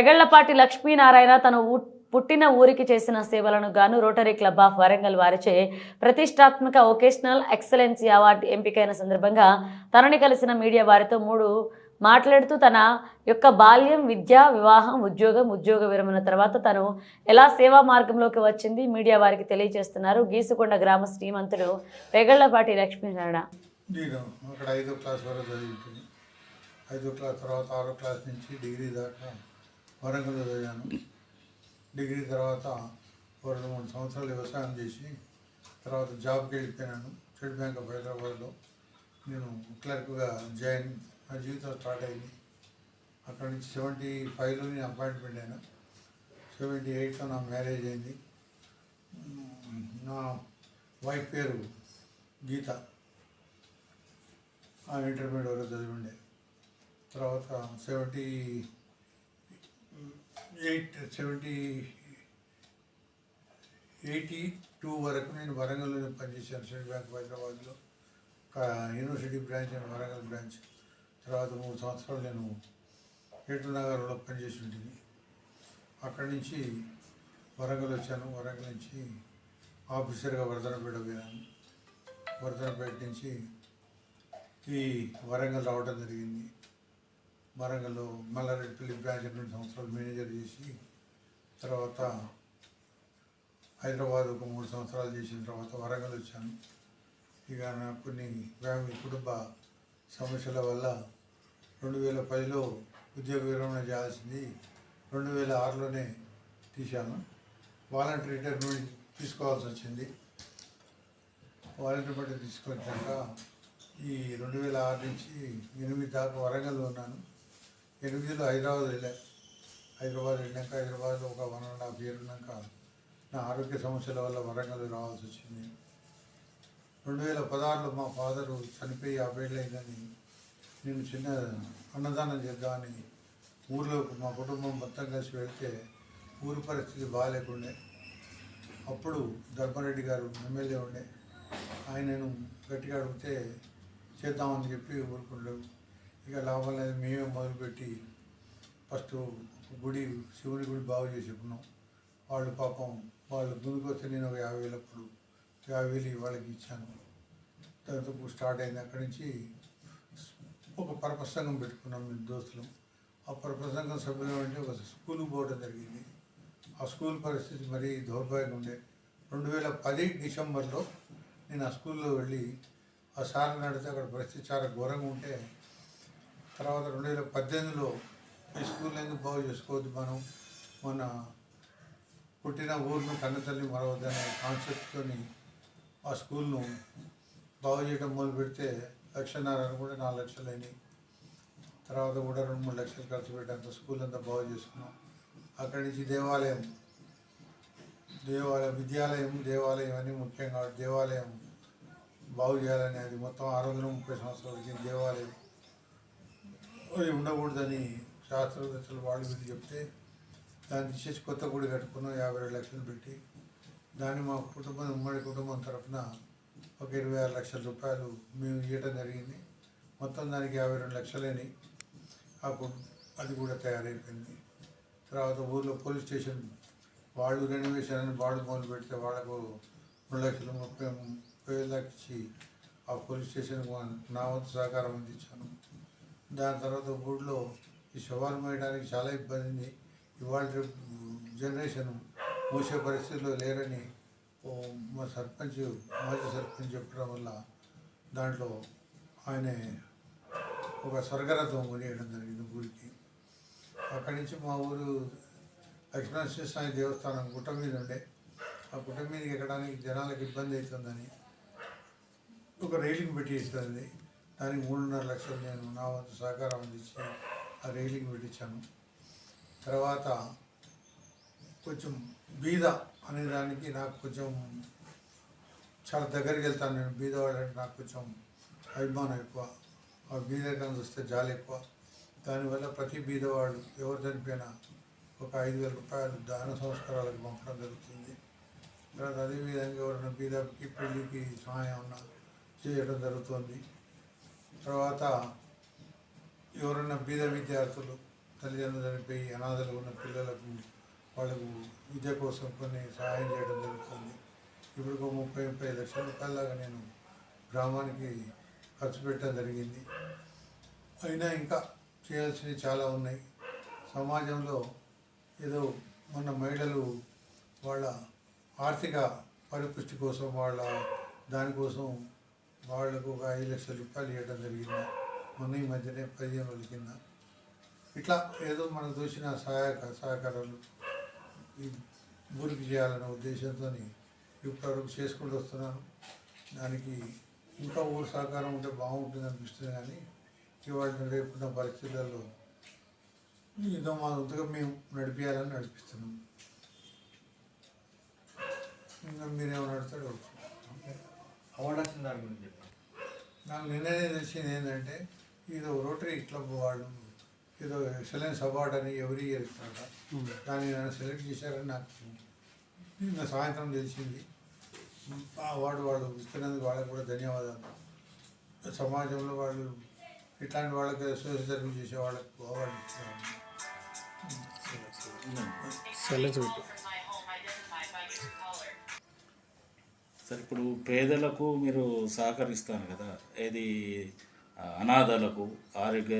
పెగళ్ళపాటి లక్ష్మీనారాయణ తన ఊ- పుట్టిన ఊరికి చేసిన సేవలను గాను రోటరీ క్లబ్ ఆఫ్ వరంగల్ వారిచే ప్రతిష్టాత్మక వొకేషనల్ ఎక్సలెన్సీ అవార్డు ఎంపికైన సందర్భంగా తనని కలిసిన మీడియా వారితో మూడు మాట్లాడుతూ తన యొక్క బాల్యం విద్య వివాహం ఉద్యోగం ఉద్యోగ విరమణ తర్వాత తను ఎలా సేవా మార్గంలోకి వచ్చింది మీడియా వారికి తెలియజేస్తున్నారు. గీసుకొండ గ్రామ శ్రీమంతుడు పెగళ్ళపాటి లక్ష్మీనారాయణ. నేను అక్కడ ఐదో క్లాస్ వరకు చదువుతుంది ఐదో క్లాస్ తర్వాత ఆరో క్లాస్ నుంచి డిగ్రీ దాకా వరంగల్లో చదివాను డిగ్రీ తర్వాత ఒక రెండు మూడు సంవత్సరాలు వ్యవసాయం చేసి తర్వాత జాబ్కి వెళ్ళిపోయినాను. స్టేట్ బ్యాంక్ ఆఫ్ హైదరాబాద్లో. నేను క్లర్క్గా జాయిన్ నా జీవితం స్టార్ట్ అయింది. అక్కడ నుంచి సెవెంటీ ఫైవ్లో నేను అపాయింట్మెంట్ అయినా. సెవెంటీ ఎయిట్లో నా మ్యారేజ్ అయింది. నా వైఫ్ పేరు గీత. ఆ ఇంటర్మీడియట్ వరకు చదివిండే. తర్వాత seventy eight seventy eighty two వరకు నేను వరంగల్లో పనిచేశాను. స్టేట్ బ్యాంక్ ఆఫ్ హైదరాబాద్లో. ఒక university branch and Warangal branch. తర్వాత మూడు సంవత్సరాలు నేను ఏటూరు నగర్లో పనిచేసి ఉంటుంది అక్కడి నుంచి వరంగల్ వచ్చాను. వరంగల్ నుంచి ఆఫీసర్గా వర్ధనపేట పోయాను. వర్ధనపేట నుంచి ఈ వరంగల్ రావడం జరిగింది. వరంగల్లో మల్లారెడ్డిపల్లి బ్రాంచ్ రెండు సంవత్సరాలు మేనేజర్ చేసి తర్వాత హైదరాబాద్ ఒక మూడు సంవత్సరాలు చేసిన తర్వాత వరంగల్ వచ్చాను. ఇక నా కొన్ని ఫ్యామిలీ కుటుంబ సమస్యల వల్ల రెండు వేల పదిలో ఉద్యోగ విరమణ చేయాల్సింది రెండు వేల ఆరులోనే తీశాను. వాలంటీర్ రిటైర్మెంట్ తీసుకోవాల్సి వచ్చింది. వాలంటీర్ బట్టి తీసుకొచ్చాక ఈ రెండు వేల ఆరు నుంచి ఎనిమిది దాకా వరంగల్లో ఉన్నాను. ఎనిమిదిలో హైదరాబాద్ వెళ్ళా. హైదరాబాద్ వెళ్ళాక హైదరాబాద్లో ఒక వన్ అండ్ హాఫ్ ఇయర్ ఉన్నాక నా ఆరోగ్య సమస్యల వల్ల వరంగల్ రావాల్సి వచ్చింది. రెండు వేల పదహారులో మా ఫాదరు చనిపోయి యాభై అయిందని నేను చిన్న అన్నదానం చేద్దామని ఊర్లో మా కుటుంబం మొత్తం కలిసి వెళ్తే ఊరి పరిస్థితి బాగాలేకుండే. అప్పుడు ధర్మారెడ్డి గారు ఎమ్మెల్యే ఉండే. ఆయనను గట్టిగా అడిగితే చేద్దామని చెప్పి ఊరుకుంటాడు ఇక లాభం లేదు మేమే మొదలుపెట్టి ఫస్ట్ గుడి శివుని గుడి బాగు చేసుకున్నాం వాళ్ళు పాపం వాళ్ళు ముందుకు నేను ఒక యాభై వేలప్పుడు యాభై వేలు వాళ్ళకి ఇచ్చాను. దాంతో స్టార్ట్ అయింది. అక్కడి నుంచి ఒక పరప్రసంగం పెట్టుకున్నాం మేము దోస్తులు. ఆ పరప్రసంగం సభ్యులు అంటే ఒక స్కూల్ పోవడం జరిగింది. ఆ స్కూల్ పరిస్థితి మరీ దౌర్భాగ్యం ఉండే. రెండు వేల పది డిసెంబర్లో నేను ఆ స్కూల్లో వెళ్ళి ఆ సార్ని అడిగితే అక్కడ పరిస్థితి చాలా ఘోరంగా ఉంటే తర్వాత రెండు వేల పద్దెనిమిదిలో ఈ స్కూల్ ఎందుకు బాగు చేసుకోవద్దు మనం? మన పుట్టిన ఊరును కన్నతల్లి మరవద్దనే కాన్సెప్ట్తోని ఆ స్కూల్ను బాగు చేయడం మొదలు పెడితే లక్షన్నర కూడా నాలుగు లక్షలు అయినాయి. తర్వాత కూడా రెండు మూడు లక్షలు ఖర్చు పెట్టేంత స్కూల్ అంతా బాగు చేసుకున్నాం. అక్కడి నుంచి దేవాలయం దేవాలయం విద్యాలయం దేవాలయం అని ముఖ్యంగా దేవాలయం బాగు చేయాలని అది మొత్తం ఆరు వందల ముప్పై సంవత్సరాల క్రితం దేవాలయం. ఉండకూడదని శాస్త్రవేత్తలు వాళ్ళు వీళ్ళు చెప్తే దాన్ని తీసేసి కొత్త గుడి కట్టుకున్నాం యాభై ఏడు లక్షలు పెట్టి. దాన్ని మా కుటుంబం ఉమ్మడి కుటుంబం తరఫున ఒక ఇరవై ఆరు లక్షల రూపాయలు మేము ఇవ్వడం జరిగింది. మొత్తం దానికి యాభై రెండు లక్షలని అప్పుడు అది కూడా తయారైపోయింది. తర్వాత ఊర్లో పోలీస్ స్టేషన్ వాళ్ళు రెనోవేషన్ అని వాళ్ళు మొదలు పెడితే వాళ్ళకు రెండు లక్షలు ముప్పై ముప్పై వేలు ఇచ్చి ఆ పోలీస్ స్టేషన్కి నా వంతు సహకారం అందించాను. దాని తర్వాత ఊళ్ళో ఈ శవాలు మోయడానికి చాలా ఇబ్బంది. ఉంది ఇవాళ జనరేషన్ మూసే పరిస్థితిలో లేరని మా సర్పంచ్ మాజీ సర్పంచ్ చెప్పడం వల్ల దాంట్లో ఆయన ఒక స్వర్గరథం కొనియడం జరిగింది ఊరికి. అక్కడి నుంచి మా ఊరు లక్ష్మణ స్వామి దేవస్థానం గుట్ట మీద ఉండే. ఆ గుట్ట మీదకి ఎక్కడానికి జనాలకు ఇబ్బంది అవుతుందని ఒక రైలింగ్ పెట్టి ఇస్తుంది. దానికి మూడున్నర లక్షలు నేను నా వంతు సహకారం అందించి ఆ రైలింగ్ పెట్టించాను. తర్వాత కొంచెం బీద అనే దానికి నాకు కొంచెం చాలా దగ్గరికి వెళ్తాను నేను. బీద వాళ్ళంటే నాకు కొంచెం అభిమానం ఎక్కువ. ఆ బీదరికం చూస్తే జాలి ఎక్కువ. దానివల్ల ప్రతి బీదవాడు ఎవరు చనిపోయినా ఒక ఐదు వేల రూపాయలు దాన సంస్కారాలకు పంపడం జరుగుతుంది. తర్వాత అదేవిధంగా ఎవరైనా బీదకి పెళ్ళికి సహాయం చేయడం జరుగుతుంది. తర్వాత ఎవరైనా బీద విద్యార్థులు తల్లిదండ్రులు చనిపోయి అనాథలు ఉన్న పిల్లలకు వాళ్ళకు విద్య కోసం కొన్ని సహాయం చేయడం జరుగుతుంది. ఇప్పుడు ఒక ముప్పై ముప్పై లక్షల రూపాయల నేను గ్రామానికి ఖర్చు పెట్టడం జరిగింది. అయినా ఇంకా చేయాల్సినవి చాలా ఉన్నాయి. సమాజంలో ఏదో మన మహిళలు వాళ్ళ ఆర్థిక పరిపుష్టి కోసం వాళ్ళ దానికోసం వాళ్ళకు ఒక ఐదు లక్షల రూపాయలు ఇవ్వడం జరిగింది. మొన్న ఈ మధ్యనే పదిహేను రోజుల కింద. ఇట్లా ఏదో మనకు తోచిన సహాయక సహకారాలు ఊరికి చేయాలనే ఉద్దేశంతో ఇప్పటివరకు చేసుకుంటూ వస్తున్నాను. దానికి ఇంకా ఊరు సహకారం ఉంటే బాగుంటుంది అనిపిస్తుంది కానీ ఇవాళ రేపున్న పరిస్థితులలో ఏదో మా వంతుగా మేము నడిపించాలని నడిపిస్తున్నాం. ఇంకా మీరేమో నడుస్తాడు అవార్డు వచ్చిన దాని గురించి చెప్పండి. నాకు నిన్ననే తెలిసింది ఏంటంటే ఏదో రోటరీ క్లబ్ వాళ్ళు ఏదో ఎక్సలెన్స్ అవార్డ్ అని ఎవరి ఇయర్ ఇస్తారట దాన్ని నన్ను సెలెక్ట్ చేశారని నాకు నిన్న సాయంత్రం తెలిసింది. ఆ అవార్డు వాళ్ళు ఇస్తున్నందుకు వాళ్ళకి కూడా ధన్యవాదాలు. సమాజంలో వాళ్ళు ఇట్లాంటి వాళ్ళకి సోషల్ సర్వీస్ చేసే వాళ్ళకు అవార్డు ఇస్తున్నారు సరే ఇప్పుడు పేదలకు మీరు సహకరిస్తాను కదా. ఏది అనాథలకు ఆరోగ్య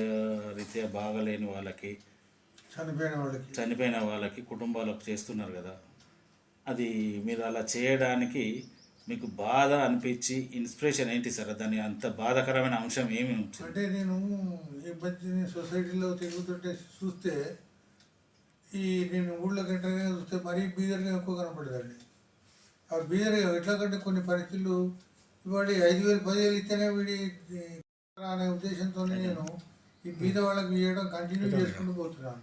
రీత్యా బాగలేని వాళ్ళకి చనిపోయిన వాళ్ళకి. చనిపోయిన వాళ్ళకి కుటుంబాలకు చేస్తున్నారు కదా. అది మీరు అలా చేయడానికి మీకు బాధ అనిపించి ఇన్స్పిరేషన్ ఏంటి సార్? దాని అంత బాధాకరమైన అంశం ఏమి అంటే నేను ఈ మధ్య సొసైటీలో తిరుగుతుంటే చూస్తే ఈ నేను ఊళ్ళో గంటగా చూస్తే మరీ బీదర్గా ఎక్కువ కనపడేదండి. ఆ బీదర్గా ఎట్లా కంటే కొన్ని పరిస్థితులు ఇవాళ ఐదు వేలు పదివేలు ఇస్తేనే వీడి అనే ఉద్దేశంతో నేను ఈ బీద వాళ్ళకి ఇవ్వడం కంటిన్యూ చేసుకుంటూ పోతున్నాను.